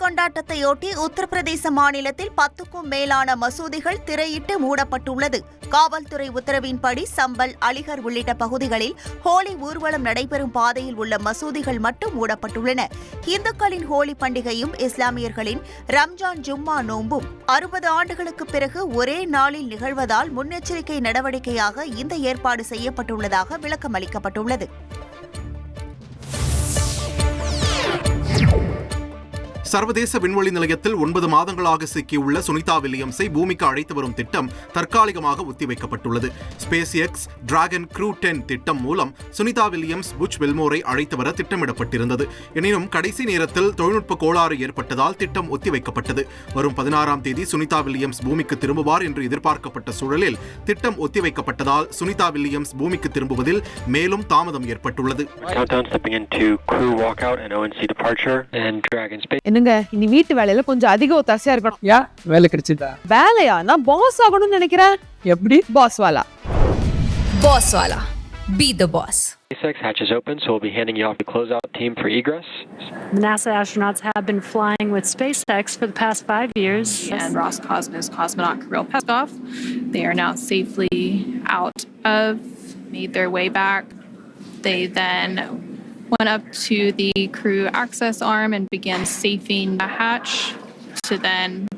கொண்டாட்டத்தையொட்டி உத்தரப்பிரதேச மாநிலத்தில் பத்துக்கும் மேலான மசூதிகள் திரையிட்டு மூடப்பட்டுள்ளது. காவல்துறை உத்தரவின்படி சம்பல் அலிகர் உள்ளிட்ட பகுதிகளில் ஹோலி ஊர்வலம் நடைபெறும் பாதையில் உள்ள மசூதிகள் மட்டும் மூடப்பட்டுள்ளன. இந்துக்களின் ஹோலி பண்டிகையும் இஸ்லாமியர்களின் ரம்ஜான் ஜும்மா நோன்பும் அறுபது ஆண்டுகளுக்கு பிறகு ஒரே நாளில் நிகழ்வதால் முன்னெச்சரிக்கை நடவடிக்கையாக இந்த ஏற்பாடு செய்யப்பட்டுள்ளதாக விளக்கம் அளிக்கப்பட்டுள்ளது சர்வதேச விண்வெளி நிலையத்தில் ஒன்பது மாதங்களாக சிக்கியுள்ள சுனிதா வில்லியம்ஸை பூமிக்கு அழைத்து வரும் திட்டம் தற்காலிகமாக ஒத்திவைக்கப்பட்டுள்ளது. SpaceX Dragon crew ten திட்டம் மூலம் சுனிதா வில்லியம்ஸ் புச் வெல்மோரை அழைத்து வர திட்டமிடப்பட்டிருந்தது. எனினும் கடைசி நேரத்தில் தொழில்நுட்ப கோளாறு ஏற்பட்டதால் திட்டம் ஒத்திவைக்கப்பட்டது. வரும் பதினாறாம் தேதி சுனிதா வில்லியம்ஸ் பூமிக்கு திரும்புவார் என்று எதிர்பார்க்கப்பட்ட சூழலில் திட்டம் ஒத்திவைக்கப்பட்டதால் சுனிதா வில்லியம்ஸ் பூமிக்கு திரும்புவதில் மேலும் தாமதம் ஏற்பட்டுள்ளது. Countdown stepping into crew walkout and ONC departure and Dragon Space. என்னங்க இனி வீட்டு வேலையில கொஞ்சம் அதிக ஒத்தாசையா இருக்கணும் ஏன் வேலை கிடைச்சிட்டா வேலையா நான் பாஸ் ஆகணும்னு நினைக்கிறேன் எப்படி boss Vala Boss Wala. Be the boss. SpaceX hatches open, so we'll be handing you off the closeout team for egress. The NASA astronauts have been flying with SpaceX for the past five years. and Roscosmos cosmonaut Kirill Peskov. They are now safely out of, made their way back. They then went up to the crew access arm and began safing the hatch to then